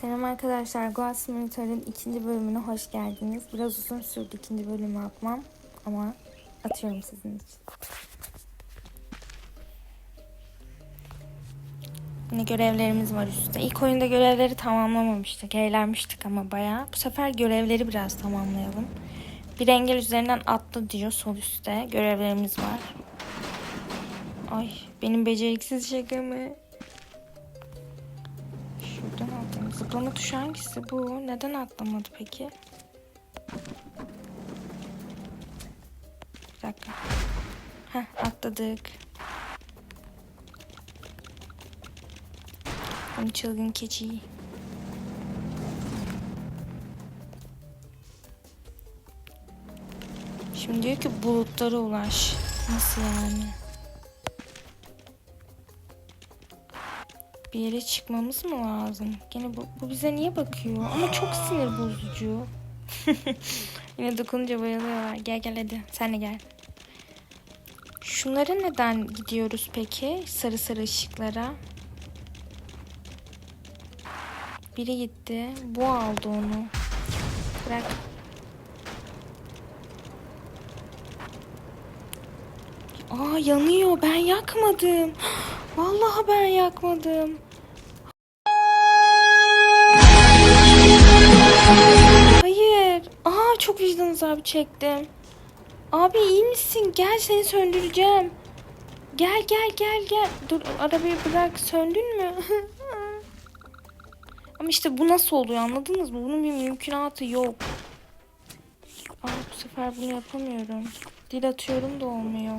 Selam arkadaşlar. Goat Simulator'ın ikinci bölümüne hoş geldiniz. Biraz uzun sürdü ikinci bölümü atmam ama atıyorum sizin için. Yine görevlerimiz var üstte. İlk oyunda görevleri tamamlamamıştık. Eğlenmiştik ama bayağı. Bu sefer görevleri biraz tamamlayalım. Bir engel üzerinden atla diyor sol üstte. Görevlerimiz var. Ay benim beceriksiz şakam. Zıplama tuşu hangisi bu? Neden atlamadı peki? Bir dakika. Heh atladık. Bunu çılgın keçi. Şimdi diyor ki bulutlara ulaş. Nasıl yani? Bir yere çıkmamız mı lazım? Gene bu, bu bize niye bakıyor? Ama çok sinir bozucu. Yine dokununca bayılıyorlar. Gel gel hadi. Sen de gel. Şunlara neden gidiyoruz peki? Sarı sarı ışıklara. Biri gitti. Bu aldı onu. Bırak. Aa yanıyor. Ben yakmadım. Vallahi ben yakmadım. Vicdan azabı çektim. Abi iyi misin? Gel seni söndüreceğim. Gel gel gel gel. Dur arabayı bırak. Söndün mü? Ama işte bu nasıl oluyor anladınız mı? Bunun bir mümkünatı yok. Aa bu sefer bunu yapamıyorum. Dil atıyorum da olmuyor.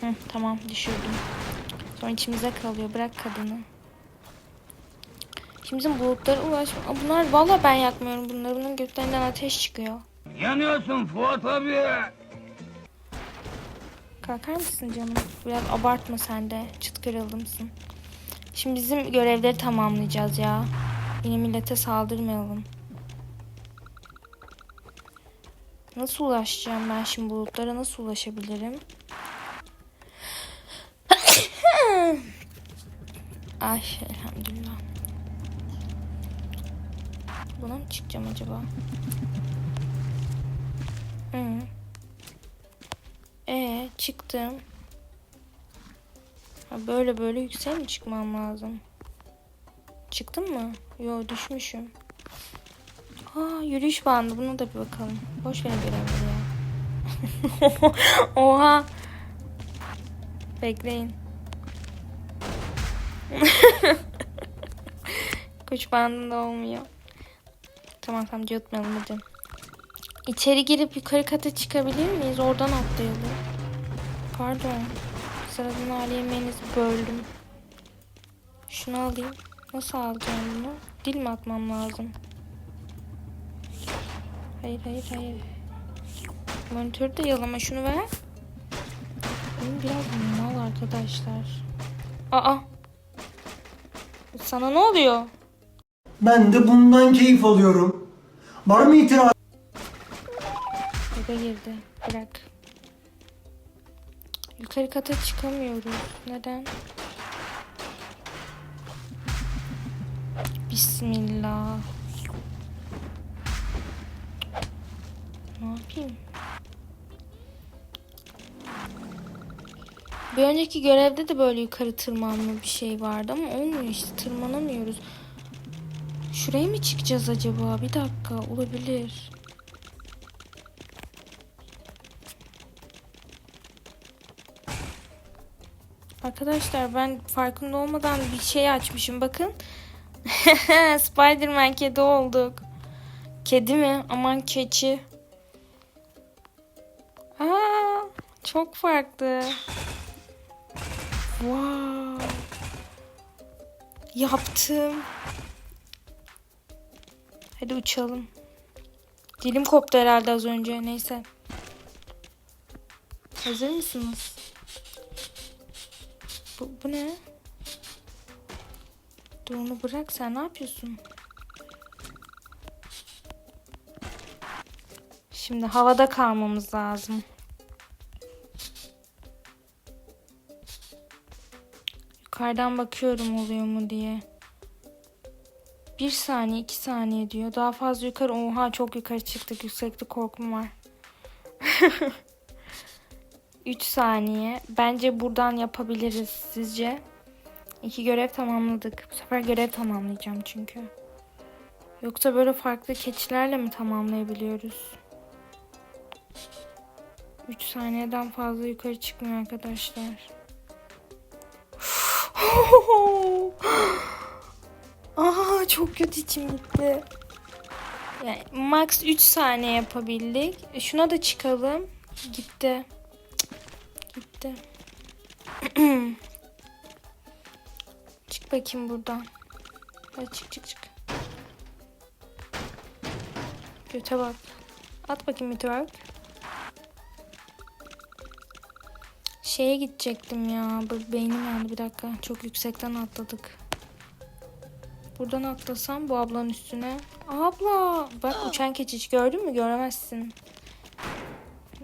Hı, tamam düşürdüm. Sonra içimize kalıyor. Bırak kadını. Şimdi bizim bulutlara ulaşma. Aa, bunlar valla ben yakmıyorum bunları. Bunun götlerinden ateş çıkıyor. Yanıyorsun Fuat abi. Kalkar mısın canım? Biraz abartma sen de. Çıt kırıldımsın. Şimdi bizim görevleri tamamlayacağız ya. Yine millete saldırmayalım. Nasıl ulaşacağım ben şimdi bulutlara? Nasıl ulaşabilirim? Ay elhamdülillah. Mı çıkacağım acaba? Hı. Ee çıktım. Ha, böyle böyle yükseğe mi çıkmam lazım? Çıktım mı? Yo düşmüşüm. Aa yürüyüş bandı. Buna da bir bakalım. Boş ver görevleri ya. Oha. Bekleyin. Kuş bandında olmuyor. Tamam tamam cıvıtmayalım hadi. İçeri girip yukarı kata çıkabilir miyiz? Oradan atlayalım. Pardon. Sıradan hali yemeğinizi böldüm. Şunu alayım. Nasıl alacağım bunu? Dil mi atmam lazım? Hayır hayır hayır. Monitörü de yalama şunu ver. Benim biraz mal arkadaşlar. Aa. Sana ne oluyor? Ben de bundan keyif alıyorum. Var mı itiraz? Eve girdi. Bırak. Yukarı kata çıkamıyoruz. Neden? Bismillah. Ne yapayım? Bir önceki görevde de böyle yukarı tırmanma bir şey vardı ama olmuyor işte tırmanamıyoruz. Şuraya mı çıkacağız acaba? Bir dakika olabilir. Arkadaşlar ben farkında olmadan bir şey açmışım bakın. Spiderman kedi olduk. Kedi mi? Aman keçi. Aa, çok farklı. Wow. Yaptım. Hadi uçalım. Dilim koptu herhalde az önce. Neyse. Hazır mısınız? Bu, bu ne? Dur onu bırak sen ne yapıyorsun? Şimdi havada kalmamız lazım. Yukarıdan bakıyorum oluyor mu diye. Bir saniye, iki saniye diyor. Daha fazla yukarı. Oha çok yukarı çıktık. Yükseklik korkum var. 3 saniye. Bence buradan yapabiliriz sizce. İki görev tamamladık. Bu sefer görev tamamlayacağım çünkü. Yoksa böyle farklı keçilerle mi tamamlayabiliyoruz? 3 saniyeden fazla yukarı çıkmıyor arkadaşlar. Çok kötü içim gitti. Yani max 3 saniye yapabildik. E, Şuna da çıkalım. Gitti. Cık, Gitti. çık bakayım buradan. Hadi çık çık çık. Göte bak. At bakayım bir twerk. Şeye gidecektim ya. Beynim yandı bir dakika. Çok yüksekten atladık. Buradan atlasam bu ablanın üstüne. Abla! Bak uçan keçiç gördün mü? Göremezsin.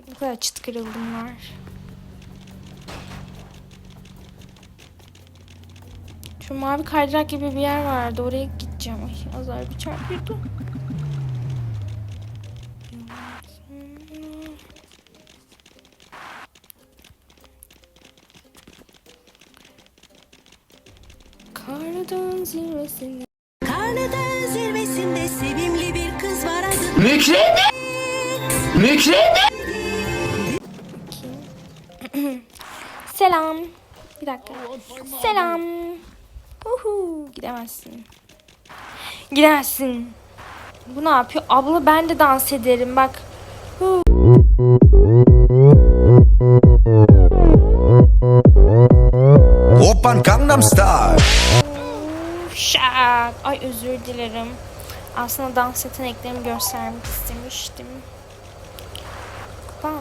Ne kadar çıt kırıldım var. Şu mavi kaydırak gibi bir yer vardı. Oraya gideceğim. Ay azar bir çarpıyordu. Karnadağın zirvesinde. Karnıdağ zirvesinde sevimli bir kız var adı Mükremin! Mükremin! Selam. Bir dakika. Selam. Uhu, gidemezsin. Gidemezsin. Bu ne yapıyor? Abla ben de dans ederim bak. Dilerim. Aslında dans yeteneklerimi göstermek istemiştim. Kupa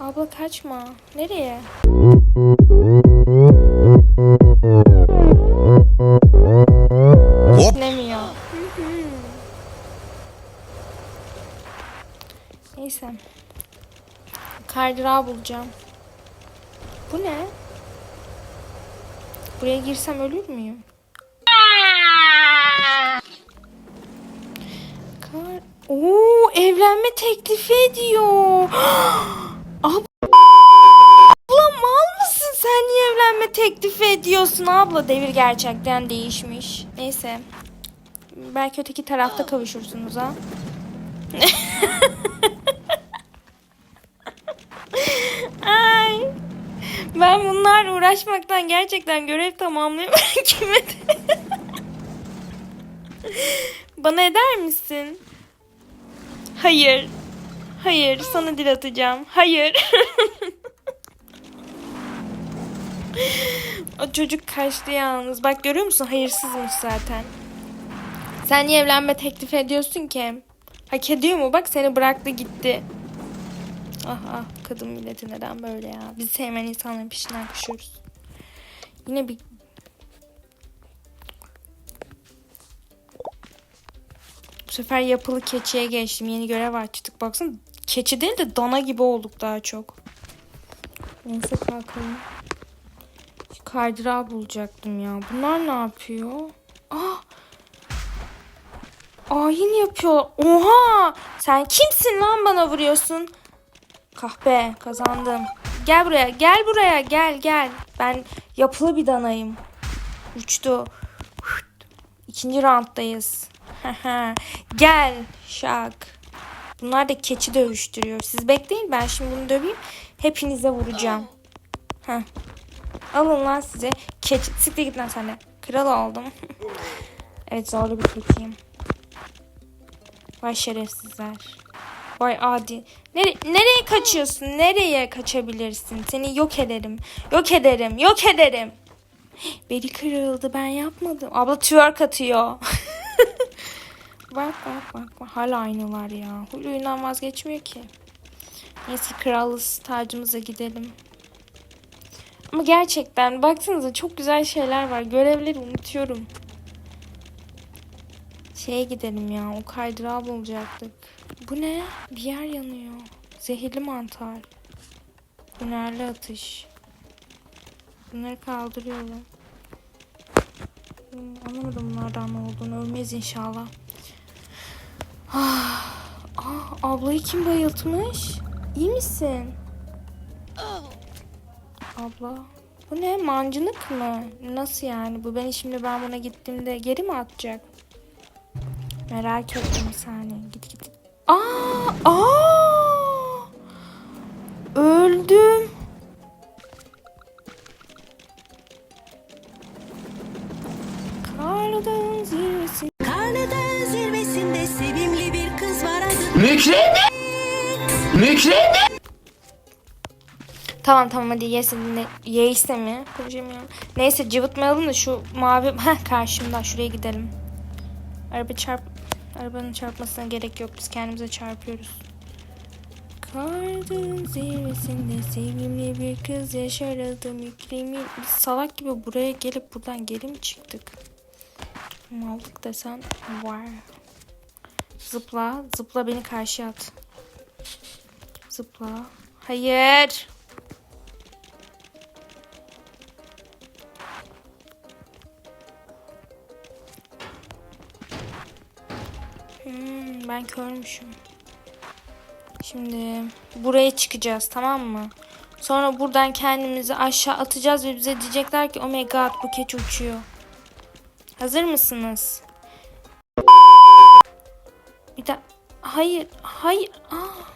Abla kaçma. Nereye? Hop. Dinlemiyor. Neyse. Kaydırağı bulacağım. Bu ne? Buraya girsem ölür müyüm? Oo, evlenme teklifi ediyor. Ab- Abla mal mısın sen niye evlenme teklifi ediyorsun abla? Devir gerçekten değişmiş. Neyse. Belki öteki tarafta kavuşursunuz ha. Ay. Ben bunlarla uğraşmaktan gerçekten görev tamamlayamıyorum kime de. Bana eder misin? Hayır. Hayır, sana dil atacağım. Hayır. o çocuk kaçtı yalnız. Bak görüyor musun? Hayırsızmış zaten. Sen niye evlenme teklif ediyorsun ki? Hak ediyor mu? Bak seni bıraktı gitti. Ah ah kadın milleti neden böyle ya? Bizi sevmeyen insanların peşinden koşuyoruz. Yine bir sefer yapılı keçiye geçtim. Yeni görev açtık. Baksana keçi değil de dana gibi olduk daha çok. Neyse kalkalım. Kaydırağı bulacaktım ya. Bunlar ne yapıyor? Ah! Ayin yapıyor. Oha! Sen kimsin lan bana vuruyorsun? Kahpe kazandım. Gel buraya gel buraya gel gel. Ben yapılı bir danayım. Uçtu. İkinci rounddayız. gel şak. Bunlar da keçi dövüştürüyor. Siz bekleyin ben şimdi bunu döveyim. Hepinize vuracağım. Heh. Alın lan size. Keçi. Siktir git lan sen de. Kral oldum. evet zorlu bir keçiyim. Vay şerefsizler. Vay adi. Nere nereye kaçıyorsun? Nereye kaçabilirsin? Seni yok ederim. Yok ederim. Yok ederim. Beli kırıldı. Ben yapmadım. Abla twerk atıyor. bak bak bak. Hala aynılar ya. Huyundan vazgeçmiyor ki. Neyse kralız tacımıza gidelim. Ama gerçekten baksanıza çok güzel şeyler var. Görevleri unutuyorum. Şeye gidelim ya. O kaydırağı bulacaktık. Bu ne? Bir yer yanıyor. Zehirli mantar. Hünerli atış. Bunları kaldırıyorum. Anlamadım bunlardan ne olduğunu. Ölmeyiz inşallah. Ah, ah, ablayı kim bayıltmış? İyi misin? Abla. Bu ne? Mancınık mı? Nasıl yani? Bu beni şimdi ben buna gittiğimde geri mi atacak? Merak ettim bir saniye. Git git. Aa! Aa! Mükremin. Mükremin. Tamam tamam hadi yesin ne yeyse mi? Konuşamıyorum. Neyse cıvıtmayalım da şu mavi Heh, karşımda şuraya gidelim. Araba çarp arabanın çarpmasına gerek yok. Biz kendimize çarpıyoruz. Kardın zirvesinde sevimli bir kız yaşar adı Mükremin. Biz salak gibi buraya gelip buradan geri mi çıktık? Mallık desen var. Zıpla, zıpla beni karşıya at. Zıpla. Hayır. Hmm, ben körmüşüm. Şimdi buraya çıkacağız tamam mı? Sonra buradan kendimizi aşağı atacağız ve bize diyecekler ki oh my god bu keçi uçuyor. Hazır mısınız? Bir hayır hayır. Aa.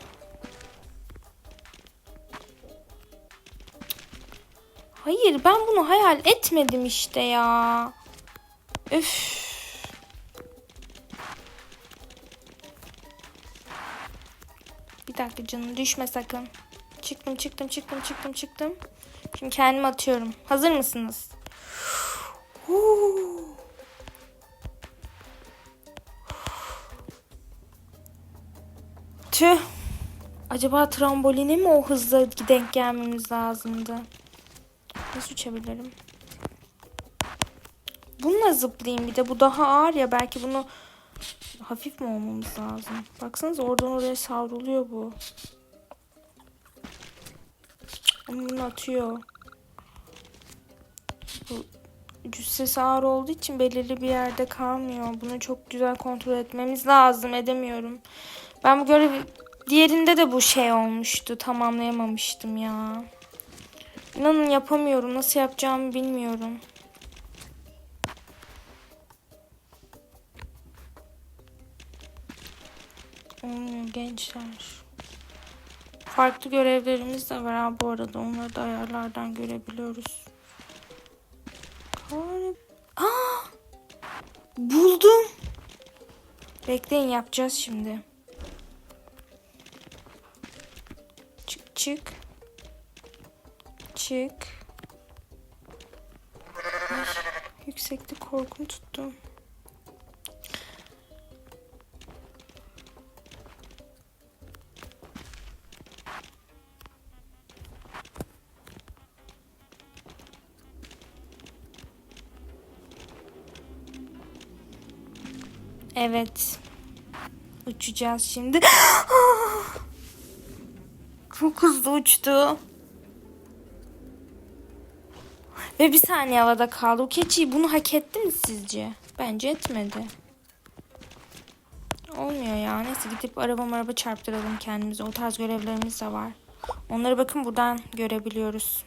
Hayır ben bunu hayal etmedim işte ya. Üf. Bir dakika canım düşme sakın. Çıktım çıktım çıktım çıktım çıktım. Şimdi kendimi atıyorum. Hazır mısınız? Huu. Tüh. Acaba tramboline mi o hızla denk gelmemiz lazımdı? Nasıl uçabilirim? Bununla zıplayayım bir de. Bu daha ağır ya. Belki bunu hafif mi olmamız lazım? Baksanıza oradan oraya savruluyor bu. Ama Bunu atıyor. Bu cüssesi ağır olduğu için belirli bir yerde kalmıyor. Bunu çok güzel kontrol etmemiz lazım. Edemiyorum. Ben bu görevi diğerinde de bu şey olmuştu. Tamamlayamamıştım ya. İnanın yapamıyorum. Nasıl yapacağımı bilmiyorum. Olmuyor gençler. Farklı görevlerimiz de var ha bu arada. Onları da ayarlardan görebiliyoruz. Aa! Buldum. Bekleyin yapacağız şimdi. Çık çık. Ay, yüksekte korkum tuttu. Evet. Uçacağız şimdi. Çok hızlı uçtu. Ve bir saniye havada kaldı. O keçi bunu hak etti mi sizce? Bence etmedi. Olmuyor ya. Neyse gidip araba araba çarptıralım kendimize. O tarz görevlerimiz de var. Onları bakın buradan görebiliyoruz.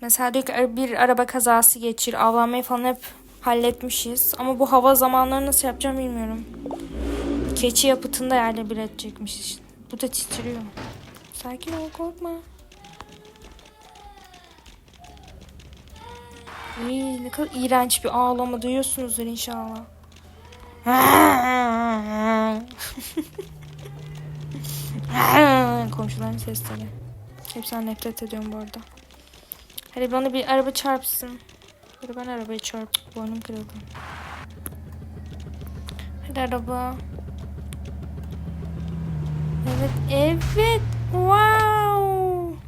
Mesela diyor ki bir araba kazası geçir. Avlanmayı falan hep halletmişiz. Ama bu hava zamanları nasıl yapacağım bilmiyorum. Keçi yapıtında yerle bir edecekmiş. Bu da titriyor. Sakin ol korkma. İyi, ne kadar iğrenç bir ağlama duyuyorsunuzdur inşallah. Komşuların sesleri. Hepsinden nefret ediyorum bu arada. Hadi bana bir araba çarpsın. Hadi ben arabaya çarp. Boynum kırıldı. Hadi araba. Evet, evet. Wow.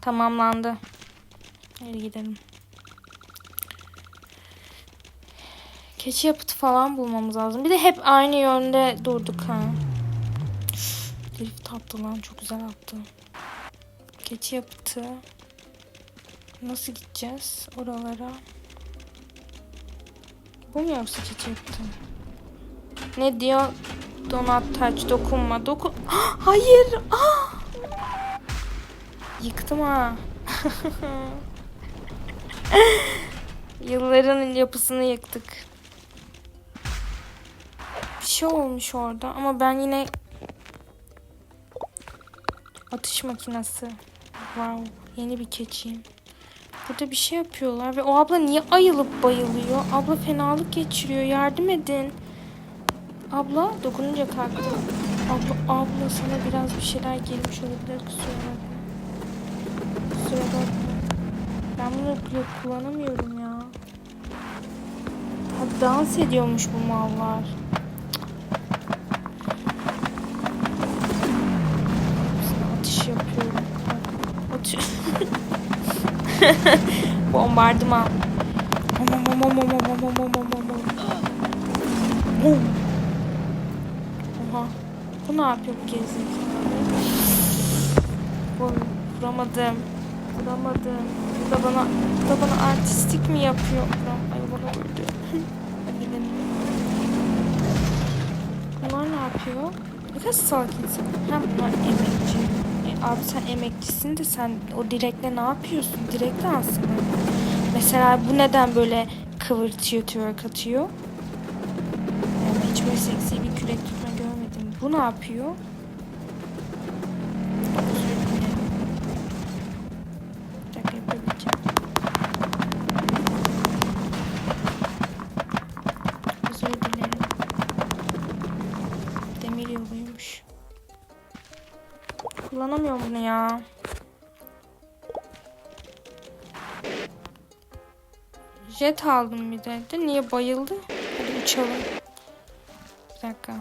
Tamamlandı. Hadi gidelim. Keçi yapıtı falan bulmamız lazım. Bir de hep aynı yönde durduk ha. Drift attı lan çok güzel attı. Keçi yapıtı. Nasıl gideceğiz oralara? Bu mu yoksa çiçekti? Ne diyor? Donat touch dokunma. Dokun. Hayır. Ah! Yıktım ha. Yılların yapısını yıktık. Bir şey olmuş orada ama ben yine atış makinesi. Wow, yeni bir keçiyim. Burada bir şey yapıyorlar ve o abla niye ayılıp bayılıyor? Abla fenalık geçiriyor. Yardım edin. Abla dokununca kalktı. Abla, abla sana biraz bir şeyler gelmiş olabilir. Kusura bakma. Kusura bakma. Ben bunu kullanamıyorum ya. Ha, dans ediyormuş bu mallar. Atış yapıyorum. Atış. Bombardıman. Mom, mom, mom, mom, mom, mom, mom, mom, mom, mom. Bum. Bu ne yapıyor bu gerizekalı? Vur. Vuramadım. Vuramadım. Bu da bana, bu da bana artistik mi yapıyor? Vuram. Ay bana vurdu. Bunlar ne yapıyor? Ne kadar salak insan. Hem bunlar emekçi. E, abi sen emekçisin de sen o direkle ne yapıyorsun? Direkt aslında. Mesela bu neden böyle kıvırtıyor, twerk atıyor? Yani hiç böyle seksi bir kürek görmedim. Bu ne yapıyor? Demir yoluymuş. Kullanamıyorum bunu ya. Jet aldım bir de. Niye bayıldı? Hadi uçalım. Bir dakika.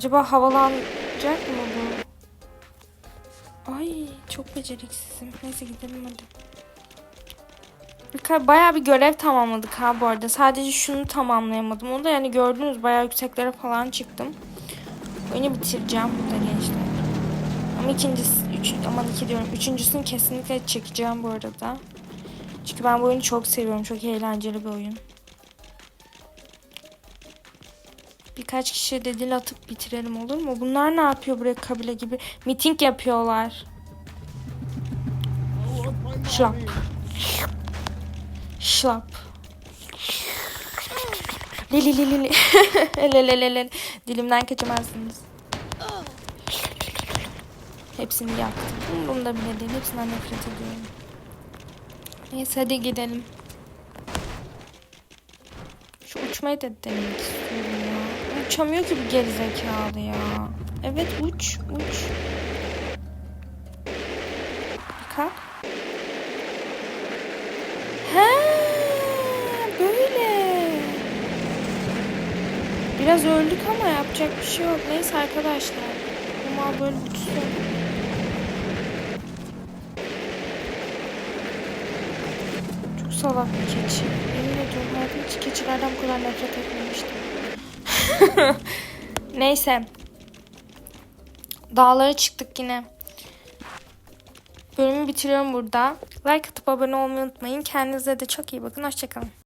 Acaba havalanacak mı bu? Ay çok beceriksizim. Neyse gidelim hadi. Birkaç, bayağı bir görev tamamladık ha bu arada. Sadece şunu tamamlayamadım. Onu da yani gördünüz bayağı yükseklere falan çıktım. Oyunu bitireceğim burada gençler. Ama ikincisi, üç, aman iki diyorum. Üçüncüsünü kesinlikle çekeceğim bu arada. Çünkü ben bu oyunu çok seviyorum. Çok eğlenceli bir oyun. Birkaç kişiye de dil atıp bitirelim olur mu? Bunlar ne yapıyor buraya kabile gibi? Miting yapıyorlar. Şlap. Şlap. Lili lili lili. Lele lele. Dilimden kaçamazsınız. Hepsini yaktım. Umurumda bile değil. Hepsinden nefret ediyorum. Neyse hadi gidelim. Şu uçmayı da denemek istiyorum. Uçamıyor ki bu gerizekalı ya. Evet uç uç. Kalk. He böyle. Biraz öldük ama yapacak bir şey yok. Neyse arkadaşlar. Bu böyle uçsun. Çok salak bir keçi. Yemin ediyorum hiç keçilerden bu kadar nefret etmemiştim. Neyse. Dağlara çıktık yine. Bölümü bitiriyorum burada. Like atıp abone olmayı unutmayın. Kendinize de çok iyi bakın. Hoşçakalın.